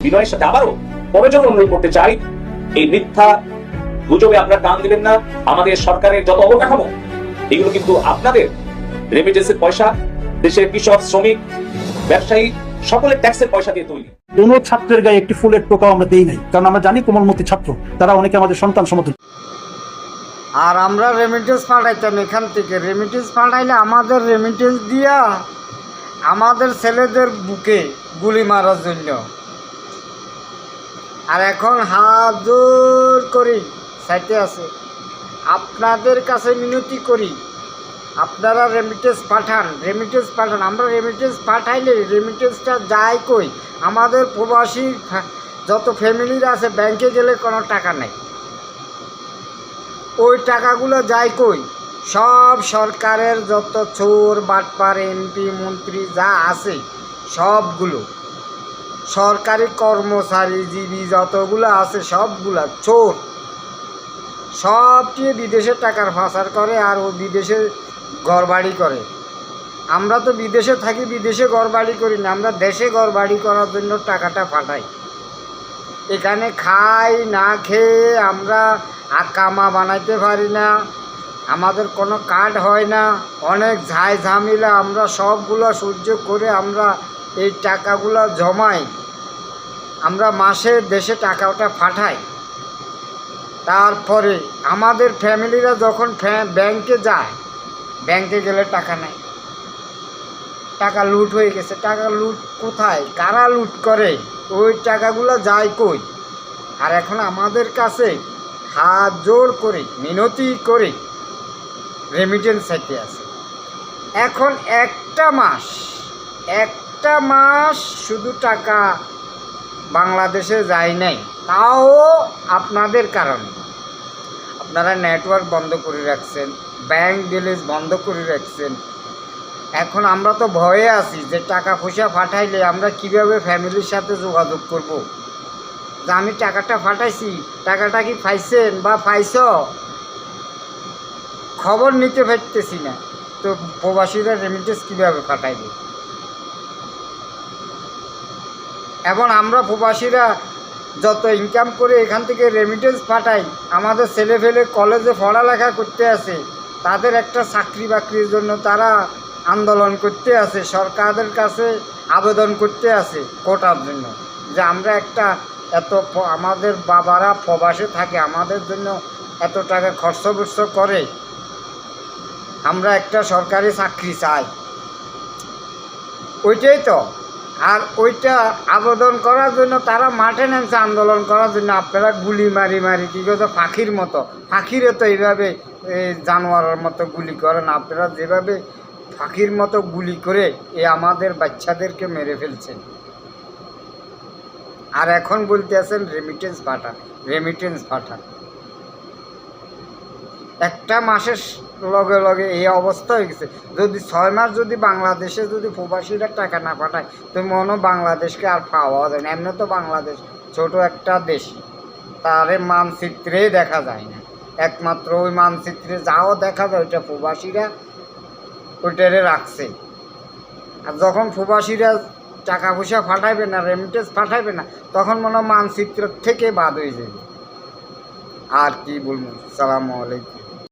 বিনয়ের সাথে আবারও পরজন অনুরোধ করতে চাই। এই মিথ্যা গুজবে আপনারা কান দিবেন না। আমাদের সরকারের যত অবকাঠামো এগুলো কিন্তু আপনাদের রেমিটেন্সের পয়সা দেশের কৃষক শ্রমিক ব্যবসায়ী সকলের ট্যাক্সের পয়সা দিয়ে তৈরি। কোনো ছাত্রের গায়ে একটি ফুলের টোকাও আমরা দেই নাই। কারণ আমরা জানি কোমলমতি ছাত্র। তারা অনেকে আমাদের সন্তান সমতুল্য। আর আমরা রেমিটেন্স পাঠাইতাম এখান থেকে। রেমিটেন্স পাঠাইলে আমাদের রেমিটেন্স দিয়া আমাদের ছেলেদের বুকে গুলি মারার জন্য আর এখন হাত জোর করি সাইতে আছে। আপনাদের কাছে মিনতি করি, আপনারা রেমিটেন্স পাঠান রেমিটেন্স পাঠান, আমরা রেমিটেন্স পাঠাইলে রেমিটেন্সটা যায় কই? আমাদের প্রবাসী যত ফ্যামিলির আছে ব্যাংকে গেলে কোনো টাকা নেই। ওই টাকাগুলো যায় কই? সব সরকারের যত চোর, বাটপার, এমপি, মন্ত্রী, যা আছে, সবগুলো। সরকারি কর্মচারী, জীবী যতগুলো আছে সবগুলা চোর। সবটি বিদেশে টাকার ফাঁসার করে আর ও বিদেশে ঘরবাড়ি করে। আমরা তো বিদেশে থাকি, বিদেশে ঘরবাড়ি করি না, আমরা দেশে ঘরবাড়ি করার জন্য টাকাটা পাঠাই। এখানে খাই, না খেয়ে আমরা আকামা বানাইতে পারি না, আমাদের কোনো কার্ড হয় না, অনেক ঝাই ঝামেলা, আমরা সবগুলো সহ্য করে আমরা এই টাকাগুলো জমাই। আমরা মাসে দেশে টাকাটা পাঠাই। তারপরে আমাদের ফ্যামিলিরা যখন ব্যাংকে যায়, ব্যাংকে গেলে টাকা নেয়। টাকা লুট হয়ে গেছে। টাকা লুট কোথায়? কারা লুট করে? ওই টাকাগুলো যায় কই? আর এখন আমাদের কাছে হাত জোর করে, মিনতি করে রেমিটেন্স চাইতে আছে। এখন একটা মাস একটা মাস শুধু টাকা বাংলাদেশে যায় নাই, তাও আপনাদের কারণে। আপনারা নেটওয়ার্ক বন্ধ করে রাখছেন ব্যাংক ব্যালেন্স বন্ধ করে রাখছেন। এখন আমরা তো ভয়ে আছি যে টাকা পয়সা পাঠাইলে আমরা কীভাবে ফ্যামিলির সাথে যোগাযোগ করব। যে আমি টাকাটা পাঠাইছি, টাকাটা কি পাইছেন বা পাইছ? খবর নিতে পারতেছি না। তো প্রবাসীরা রেমিটেন্স কীভাবে পাঠাইবে? এবং আমরা প্রবাসীরা যত ইনকাম করে এখান থেকে রেমিটেন্স পাঠাই, আমাদের ছেলে ফেলে কলেজে পড়ালেখা করতে আছে তাদের একটা চাকরি বাকরির জন্য তারা আন্দোলন করতে আছে সরকারের কাছে আবেদন করতে আছে কোটার জন্য। যে আমরা একটা এত আমাদের বাবারা প্রবাসে থাকে, আমাদের জন্য এত টাকা খরচ বর্চ করে, আমরা একটা সরকারি চাকরি চাই। ওইটাই তো। আর ওইটা আবেদন করার জন্য তারা মাঠে নেমছে আন্দোলন করার জন্য। আপনারা গুলি মারি মারি, কী করছে পাখির মতো। পাখিরে তো এইভাবে জানোয়ারের মতো গুলি করেন। আপনারা যেভাবে পাখির মতো গুলি করে এ আমাদের বাচ্চাদেরকে মেরে ফেলছেন। আর এখন বলতে আছেন রেমিটেন্স পাঠান রেমিটেন্স পাঠান। একটা মাসের লগে লগে এই অবস্থা হয়ে গেছে। যদি ছয় মাস যদি বাংলাদেশে যদি প্রবাসীরা টাকা না পাঠায়, তো মনে বাংলাদেশকে আর পাওয়া যায় না। এমনি তো বাংলাদেশ ছোট একটা দেশ, তারে মানচিত্রেই দেখা যায় না। একমাত্র ওই মানচিত্রে যাও দেখা যায়, ওইটা প্রবাসীরা ওইটারে রাখছে। আর যখন প্রবাসীরা টাকা পয়সা পাঠাইবে না রেমিটেন্স পাঠাইবে না, তখন মনে মানচিত্র থেকে বাদ হয়ে যাবে। আর কি বলব? সালামু আলাইকুম।